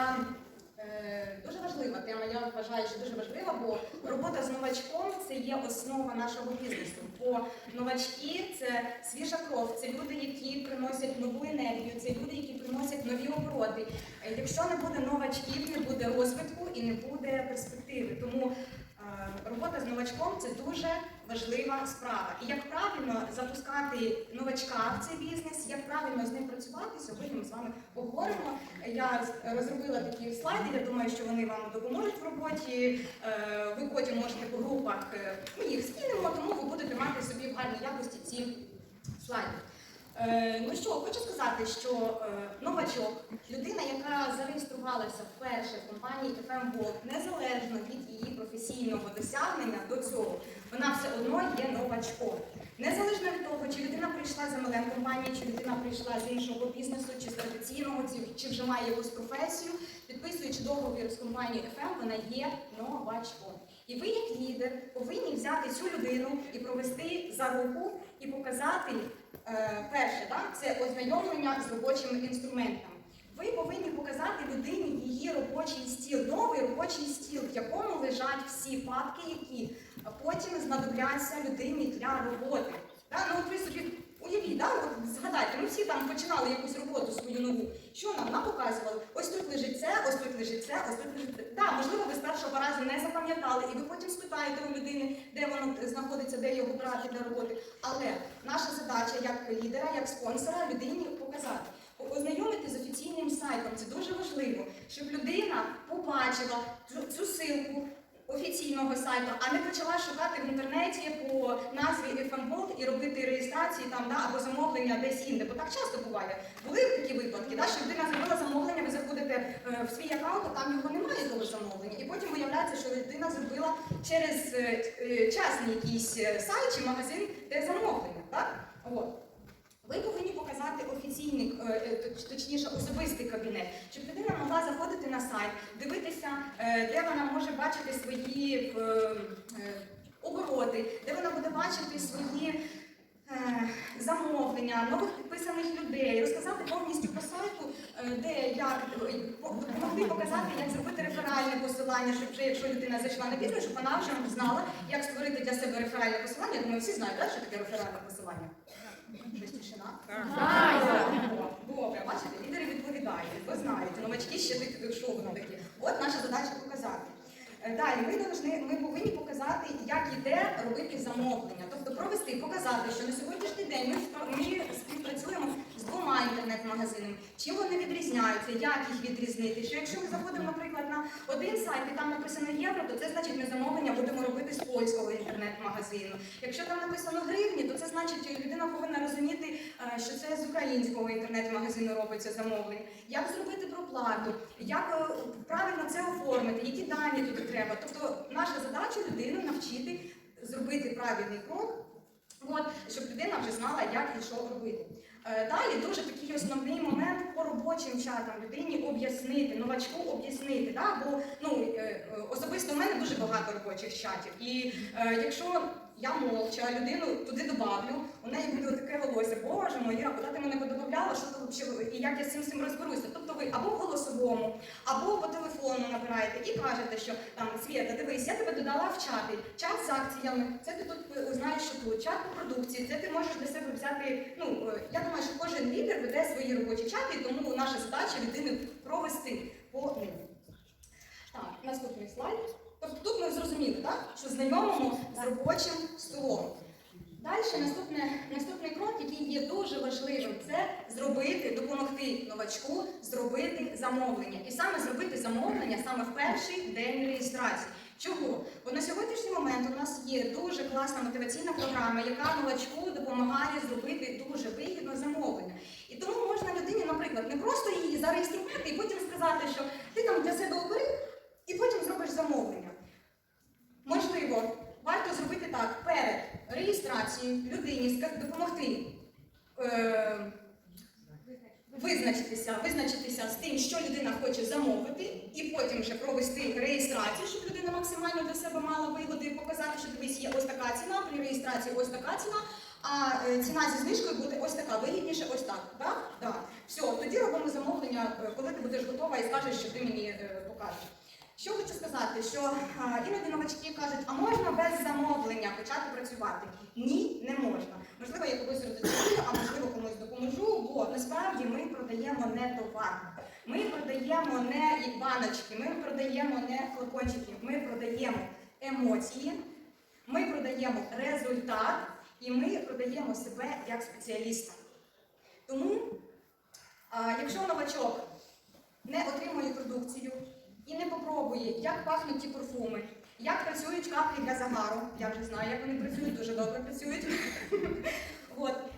така е, дуже важлива тема. Я вважаю, що дуже важлива, бо робота з новачком це є основа нашого бізнесу. Бо новачки це свіжа кров, це люди, які приносять нову енергію, це люди, які приносять нові обороти. Е, Якщо не буде новачків, не буде розвитку і не буде перспективи. Тому е, робота з новачком це дуже важлива справа. І як правильно запускати новачка в цей бізнес, як правильно з ним працювати, сьогодні ми з вами поговоримо. Я розробила такі слайди. Я думаю, що вони вам допоможуть в роботі. Е, Ви потім можете по групах е, ми їх скинемо, тому ви будете мати собі в гарній якості ці слайди. Е, Ну що, хочу сказати, що е, новачок, людина, яка зареєструвалася вперше в компанії Gold, незалежно від її професійного досягнення до цього, вона все одно є новачком. Незалежно від того, чи людина прийшла з MLM компанії, чи людина прийшла з іншого бізнесу, чи з традиційного, чи, вже має якусь професію, підписуючи договір з компанією FM, вона є новачком. І ви, як лідер, повинні взяти цю людину і провести за руку і показати е, перше, да, це ознайомлення з робочими інструментами. Ви повинні показати людині її робочий стіл, новий робочий стіл, в якому лежать всі папки, які потім знадобляться людині для роботи. Да? Ну, ви собі уявіть, да? от згадайте, ми всі там починали якусь роботу свою нову. Що нам? Нам показували, ось тут лежить це, ось тут лежить це, ось тут лежить це. Да, можливо, ви з першого разу не запам'ятали, і ви потім спитаєте у людини, де воно знаходиться, де його брати для роботи. Але наша задача як лідера, як спонсора людині показати. Ознайомити з офіційним сайтом це дуже важливо, щоб людина побачила цю, цю силку офіційного сайту, а не почала шукати в інтернеті по назві FM і робити реєстрації там да, або замовлення десь інде. Бо так часто буває. Були такі випадки, да, що людина зробила замовлення, ви заходите е, в свій аккаунт, а там його немає того замовлення. І потім виявляється, що людина зробила через е, е, частний якийсь е, сайт чи магазин, де замовлення. Так? От. Ви повинні показати офіційний, е, е, точ- точніше, особистий кабінет, щоб людина могла заходити на сайт, дивитися, е, де вона може бачити свої е, е, обороти, де вона буде бачити свої е, замовлення, нових підписаних людей, розказати повністю по сайту, е, де як е, допомогти показати, як зробити реферальне посилання, щоб вже якщо людина зайшла на бізнес, щоб вона вже знала, як створити для себе реферальне посилання. Я думаю, всі знають, так, що таке реферальне посилання. Щось тишина? Добре, бачите, лідери відповідають, ви знаєте, новачки ще що такі. От наша задача показати. Е, Далі ми должны, ми повинні показати, як іде робити замовлення, тобто провести, показати, що на сьогоднішній день ми, ми співпрацюємо з двома інтернет-магазинами. Чим вони відрізняються, як їх відрізнити? Що якщо ми заходимо, наприклад, на один сайт і там написано євро, то це значить ми замовлення будемо робити з польського інтернет-магазину. Якщо там написано гривні, то це значить людина повинна розуміти, е, що це з українського інтернет-магазину робиться замовлення. Як зробити проплату, як е, правильно це оформити, які дані туди треба. Тобто наша задача людину навчити зробити правильний крок. От, щоб людина вже знала, як і що робити. Е, Далі дуже такий основний момент по робочим чатам людині об'яснити, новачку об'яснити. Да? Бо ну, е, е, особисто в мене дуже багато робочих чатів. І якщо я мовча людину туди добавлю, у неї буде таке волосся, боже моя, куди ти мене подобавляла, що то взагалі, і як я з цим всім розберуся. Тобто ви або в голосовому, або по телефону набираєте і кажете, що там Свєта, дивись, я тебе додала в чати, чат з акціями, це ти тут е, знаєш, що тут, чат по продукції, це ти можеш для себе взяти. Ну е, я думаю, що кожен лідер веде свої робочі чати, тому наша задача людини провести по ним. Так, наступний слайд. Тобто тут ми зрозуміли, так? що знайомимо з робочим столом. Далі наступне, наступний крок, який є дуже важливим, це зробити, допомогти новачку зробити замовлення. І саме зробити замовлення саме в перший день реєстрації. Чого? Бо на сьогоднішній момент у нас є дуже класна мотиваційна програма, яка новачку допомагає зробити дуже вигідно замовлення. І тому можна людині, наприклад, не просто її зареєструвати і потім сказати, що ти там для себе обери і потім зробиш замовлення. Можливо, варто зробити так: перед реєстрацією людині ска- допомогти е, визначитися, визначитися з тим, що людина хоче замовити, і потім вже провести реєстрацію, щоб людина максимально для себе мала вигоди і показати, що дивись, є ось така ціна, при реєстрації ось така ціна, а е, ціна зі знижкою буде ось така, вигідніше, ось так. Да? Да. Все, тоді робимо замовлення, е, коли ти будеш готова і скажеш, що ти мені е, покажеш. Що хочу сказати, що іноді новачки кажуть, а можна без замовлення почати працювати? Ні, не можна. Можливо, я когось розчарую, а можливо комусь допоможу, бо насправді ми продаємо не товар. Ми продаємо не баночки, ми продаємо не флакончики, ми продаємо емоції, ми продаємо результат і ми продаємо себе як спеціаліста. Тому, якщо новачок не отримує продукцію і не попробує, як пахнуть ті парфуми, як працюють каплі для загару, я вже знаю, як вони працюють, дуже добре працюють.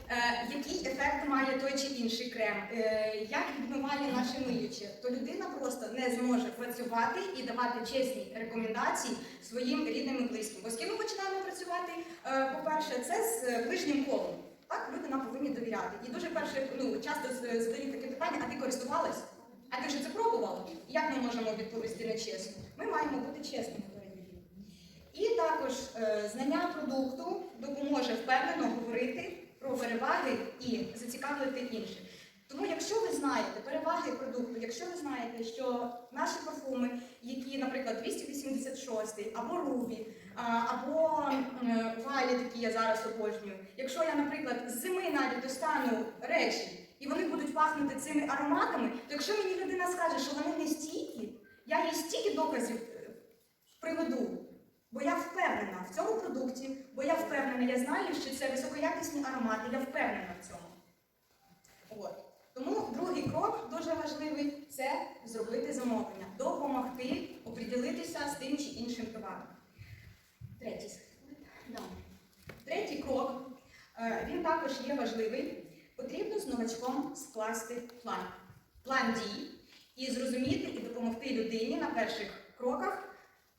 який ефект має той чи інший крем, е, як відмиває наше миюче, то людина просто не зможе працювати і давати чесні рекомендації своїм рідним і близьким. Бо з ким ми починаємо працювати, е, по-перше, це з е, ближнім колом. Так, люди нам повинні довіряти. І дуже перше, ну часто задають таке питання, а ти користувалась? А ти вже це пробувала? Як ми можемо відповісти нечесно? Ми маємо бути чесними. І також е, знання продукту допоможе впевнено говорити про переваги і зацікавити інших. Тому, якщо ви знаєте переваги продукту, якщо ви знаєте, що наші парфуми, які, наприклад, 286 або Рубі, або е, Вайлі, які я зараз обожнюю, якщо я, наприклад, з зими навіть достану речі, і вони будуть пахнути цими ароматами, то якщо мені людина скаже, що вони не стійкі, я їй стільки доказів е, приведу. Бо я впевнена в цьому продукті, бо я впевнена, я знаю, що це високоякісні аромати, я впевнена в цьому. От. Тому другий крок дуже важливий це зробити замовлення, допомогти оприділитися з тим чи іншим товаром. Третій. Да. Третій крок, е, він також є важливий. Потрібно з новачком скласти план. План дій і зрозуміти і допомогти людині на перших кроках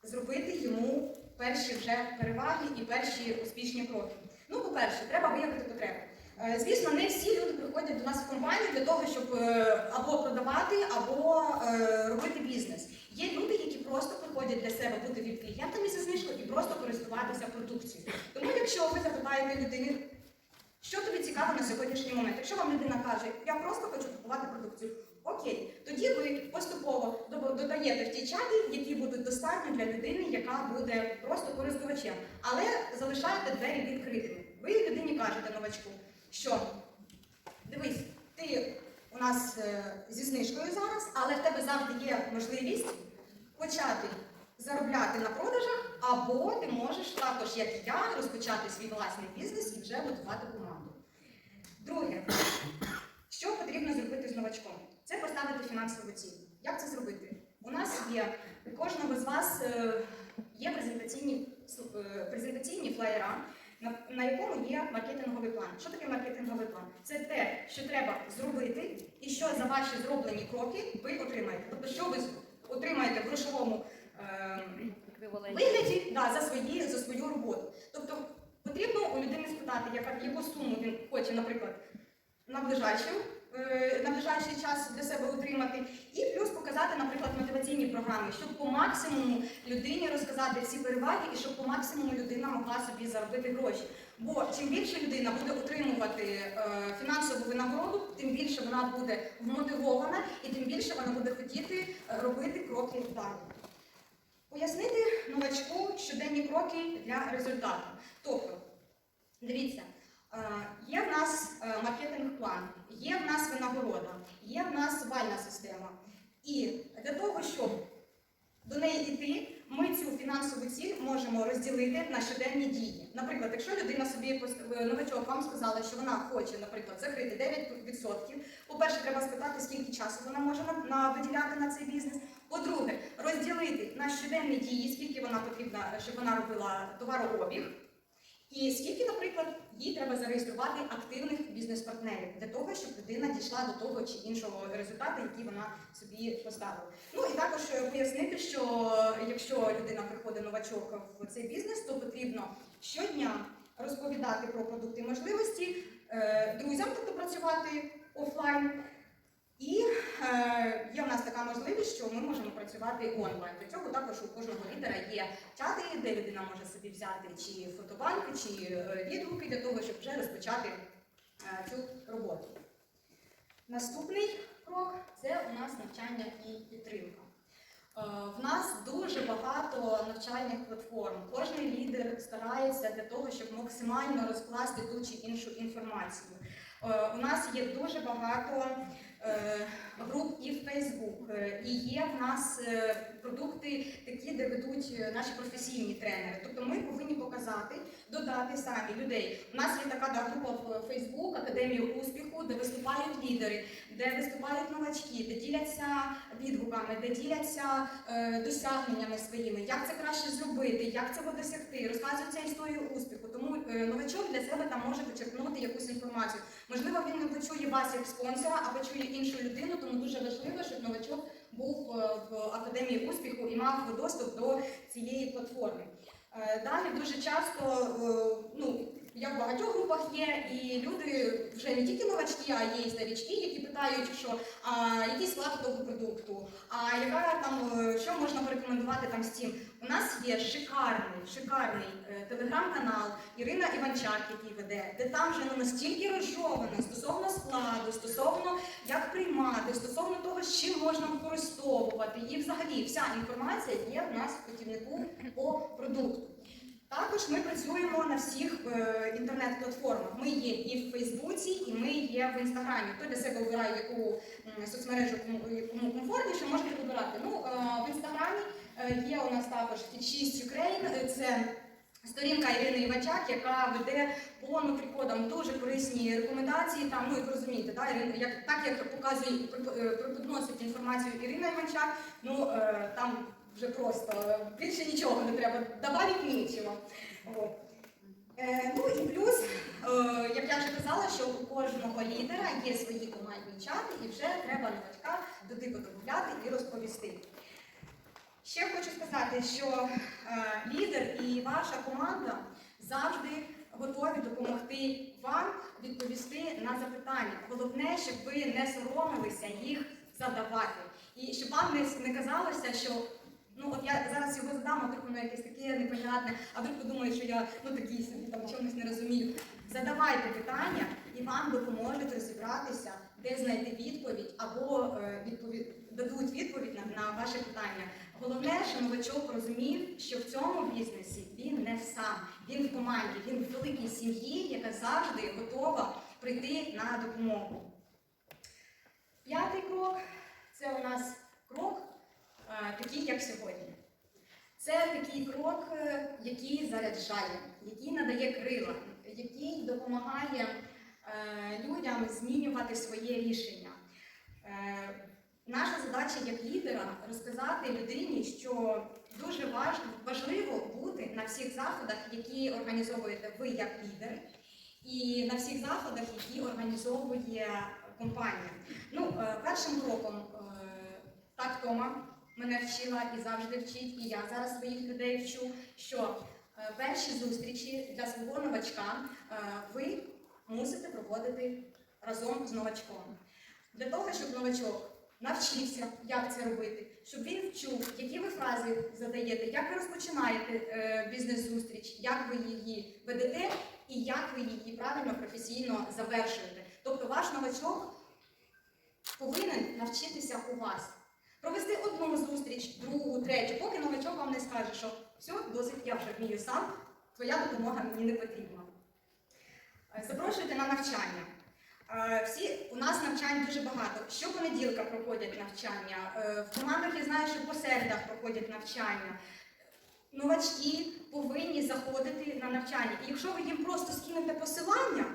зробити йому перші вже переваги і перші успішні кроки. Ну, по-перше, треба виявити потребу. Е, Звісно, не всі люди приходять до нас в компанію для того, щоб е, або продавати, або е, робити бізнес. Є люди, які просто приходять для себе бути від клієнтами зі знижкою і просто користуватися продукцією. Тому, якщо ви запитаєте людини, що тобі цікаво на сьогоднішній момент, якщо вам людина каже, я просто хочу купувати продукцію, окей, тоді ви поступово додаєте в ті чати, які будуть достатні для людини, яка буде просто користувачем, але залишаєте двері відкритими. Ви людині кажете новачку, що дивись, ти у нас е, зі знижкою зараз, але в тебе завжди є можливість почати заробляти на продажах, або ти можеш також, як я, розпочати свій власний бізнес і вже будувати команду. Друге, що потрібно зробити з новачком? Це поставити фінансову ціль. Як це зробити? У нас є у кожного з вас е, є презентаційні, е, презентаційні флаєра, на, якому є маркетинговий план. Що таке маркетинговий план? Це те, що треба зробити, і що за ваші зроблені кроки ви отримаєте. Тобто, що ви отримаєте в грошовому е, вигляді да, за, свої, за свою роботу. Тобто потрібно у людини спитати, яка, яку суму він хоче, наприклад, на ближайший, е, на ближайший час для себе отримати, і плюс показати, наприклад, мотиваційні програми, щоб по максимуму людині розказати всі переваги і щоб по максимуму людина могла собі заробити гроші. Бо чим більше людина буде отримувати е, фінансову винагороду, тим більше вона буде вмотивована і тим більше вона буде хотіти е, робити кроки далі. Пояснити новачку щоденні кроки для результату. Тобто, дивіться, є в нас е, маркетинг-план, є в нас винагорода, є в нас вальна система. І для того, щоб до неї йти, ми цю фінансову ціль можемо розділити на щоденні дії. Наприклад, якщо людина собі е, новачок вам сказала, що вона хоче, наприклад, закрити 9%, по-перше, треба спитати, скільки часу вона може виділяти на цей бізнес. По-друге, розділити на щоденні дії, скільки вона потрібна, щоб вона робила товарообіг. І скільки, наприклад, їй треба зареєструвати активних бізнес-партнерів для того, щоб людина дійшла до того чи іншого результату, який вона собі поставила. Ну і також е, пояснити, що якщо людина приходить новачок в цей бізнес, то потрібно щодня розповідати про продукти можливості е, друзям, тобто працювати офлайн. І е, є в нас така можливість, що ми можемо працювати онлайн. Для цього також у кожного лідера є чати, де людина може собі взяти чи фотобанки, чи е, відгуки для того, щоб вже розпочати е, цю роботу. Наступний крок це у нас навчання і підтримка. Е, В нас дуже багато навчальних платформ. Кожен лідер старається для того, щоб максимально розкласти ту чи іншу інформацію. Е, У нас є дуже багато е, груп і в е, і є в нас е, продукти такі, де ведуть е, наші професійні тренери. Тобто ми повинні показати, додати самі людей. У нас є така да, група в Facebook Академія успіху, де виступають лідери, де виступають новачки, де діляться відгуками, де діляться е, досягненнями своїми, як це краще зробити, як цього досягти, розказується історія успіху. Тому е, новачок для себе там може почерпнути якусь інформацію. Можливо, він не почує вас як спонсора, а почує іншу людину, тому дуже важливо, щоб новачок був е, в академії успіху і мав доступ до цієї платформи. Е, Далі дуже часто, е, ну я в багатьох групах є, і люди вже не тільки новачки, а є і старічки, які питають, що а, який склад того продукту, а яка там е, що можна порекомендувати там з цим. У нас є шикарний, шикарний е, телеграм-канал Ірина Іванчак, який веде, де там вже ну, настільки розжовано стосовно складу, стосовно як приймати, стосовно того, з чим можна використовувати, і взагалі вся інформація є в нас в путівнику по продукту. Також ми працюємо на всіх е, інтернет-платформах. Ми є і в Фейсбуці, і ми є в Інстаграмі. Хто для себе обирає яку соцмережу кому, кому комфортніше, можете вибирати. Ну, е, в Інстаграмі е, є у нас також Fit6 Ukraine. Е, Це сторінка Ірини Івачак, яка веде по нутрикодам дуже корисні рекомендації. Там, ну, як розумієте, да, Ірина- як, так як показує е, преподносить інформацію Ірина Іванчак, ну е, там вже просто е, більше нічого не треба, добавити нічого. Е, ну і плюс, е, як я вже казала, що у кожного лідера є свої командні чати, і вже треба новачка туди подобавляти і розповісти. Ще хочу сказати, що е, лідер і ваша команда завжди готові допомогти вам відповісти на запитання. Головне, щоб ви не соромилися їх задавати. І щоб вам не казалося, що ну от я зараз його задам, а вдруг воно якесь таке непонятне, а вдруг подумають, що я ну такий собі там чомусь не розумію. Задавайте питання і вам допоможуть розібратися, де знайти відповідь, або е, відповідь дадуть відповідь на, на ваше питання. Головне, що новачок розумів, що в цьому бізнесі він не сам, він в команді, він в великій сім'ї, яка завжди готова прийти на допомогу. П'ятий крок це у нас крок такий, як сьогодні. Це такий крок, е, який заряджає, який надає крила, який допомагає е, людям змінювати своє рішення. Е, Наша задача як лідера розказати людині, що дуже важливо бути на всіх заходах, які організовуєте ви як лідер, і на всіх заходах, які організовує компанія. Ну, е, першим кроком е, так Тома мене вчила і завжди вчить, і я зараз своїх людей вчу, що е, перші зустрічі для свого новачка е, ви мусите проводити разом з новачком. Для того, щоб новачок навчився, як це робити, щоб він вчув, які ви фрази задаєте, як ви розпочинаєте е, бізнес-зустріч, як ви її ведете і як ви її правильно професійно завершуєте. Тобто ваш новачок повинен навчитися у вас. Провести одну зустріч, другу, третю, поки новачок вам не скаже, що все, досить, я вже вмію сам, твоя допомога мені не потрібна. Е, Запрошуйте на навчання. Е, Всі у нас навчань дуже багато. Щопонеділка проходять навчання. Е, В командах я знаю, що по середах проходять навчання. Новачки повинні заходити на навчання. І якщо ви їм просто скинете посилання,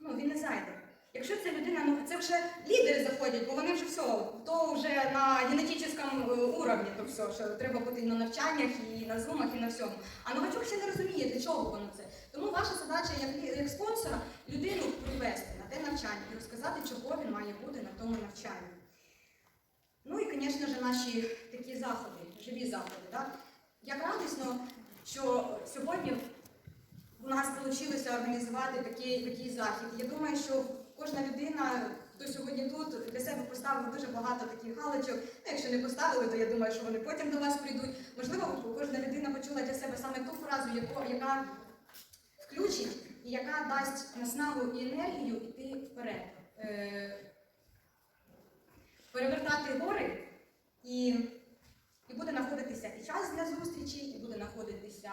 ну він не зайде. Якщо ця людина, ну це вже лідери заходять, бо вони вже все, то вже на генетичному е, уровні, то все, що треба бути і на навчаннях, і на зумах, і на всьому. А новачок ще не розуміє, для чого воно це. Тому ваша задача як, як спонсора людину привести на те навчання і розказати, чого він має бути на тому навчанні. Ну і, звісно ж, наші такі заходи, живі заходи. Так? Як радісно, що сьогодні у нас вийшло організувати такий, такий захід. Я думаю, що кожна людина, хто сьогодні тут, для себе поставив дуже багато таких галочок. Ну, якщо не поставили, то я думаю, що вони потім до вас прийдуть. Можливо, кожна людина почула для себе саме ту фразу, яка включить і яка дасть наснагу і енергію йти вперед. Е, перевертати гори і, і буде знаходитися і час для зустрічі, і буде знаходитися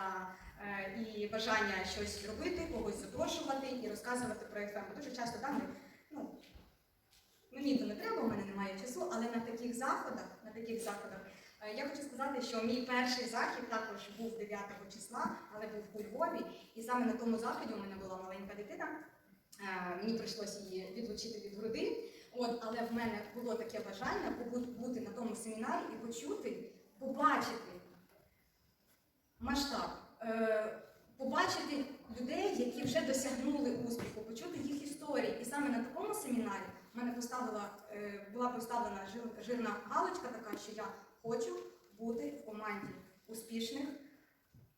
і бажання щось робити, когось запрошувати і розказувати про ФМ. Дуже часто там, ну, мені то не треба, у мене немає часу, але на таких заходах, на таких заходах, е, я хочу сказати, що мій перший захід також був 9 числа, але був у Львові. І саме на тому заході у мене була маленька дитина. Е, Мені прийшлося її відлучити від груди. От, але в мене було таке бажання бути на тому семінарі і почути, побачити масштаб, е, побачити людей, які вже досягнули успіху, почути їх історії. І саме на такому семінарі в мене поставила, е, була поставлена жирна галочка така, що я хочу бути в команді успішних,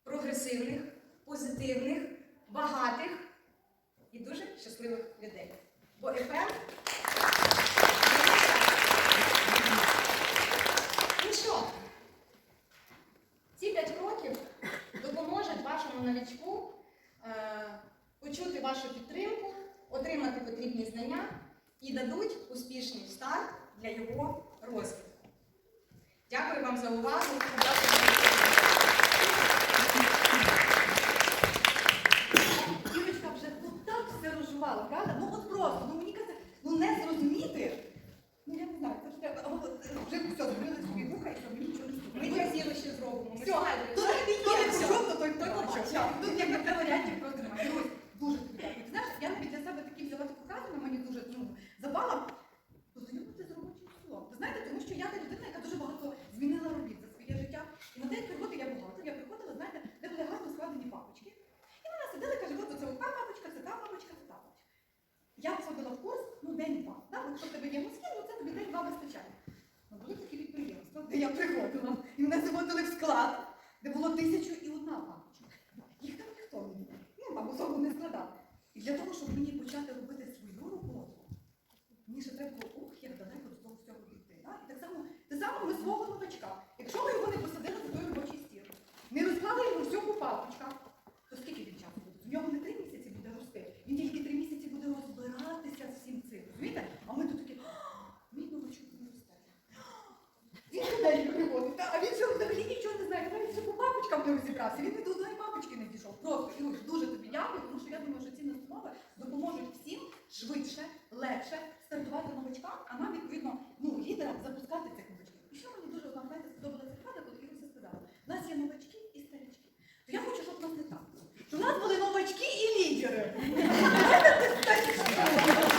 прогресивних, позитивних, багатих і дуже щасливих людей. Бо ефект 500 гривень тобі вухай, щоб він нічого не Ми зробив. ще зробимо. Все, сьогодні- не Хто не Тут якби варіантів просто немає. Дуже тобі дякую. Ти Знаєш, я навіть для себе такі взяла таку фразу, вона мені дуже ну, забала Познайомитися з робочим столом. Ви знаєте, тому що я та людина, яка дуже багато змінила робіт за своє життя. І на день роботи я була. я приходила, знаєте, де були гарно складені папочки. І вона сиділа і каже, от це та папочка, це та папочка, це та папочка. Я входила в курс, ну день-два. Якщо тебе є мозки, ну це тобі день-два вистачає. Підприємства, де я приходила, і мене заводили в склад, де було тисячу і одна папочка. Їх там ніхто не було. Ну, або особо не складав. І для того, щоб мені почати робити свою роботу, мені ще треба було, ух, як далеко до того всього. Да? І так само, те саме ми свого новачка. Якщо ми його не посадили за той робочий стіл, не розклали йому всього по папочках, то скільки він часу буде? В нього не три місяці буде рости. Він тільки три місяці буде розбиратися з всім цим. Розумієте? А ми тут такі, «А, мій новачок не росте. Неї приводить, а він ще взагалі нічого не знає, навіть ще по папочкам не розібрався. Він і до одної папочки не дійшов. Просто Іруш, дуже тобі дякую, тому що я думаю, що ці настанови допоможуть всім швидше, легше стартувати новачкам, а нам відповідно ну, лідерам запускати цих новачків. І що мені дуже одна знаєте, сподобалася фраза, коли Іруся сказала, у нас є новачки і старички. То я хочу, щоб нас не так. Щоб у нас були новачки і лідери.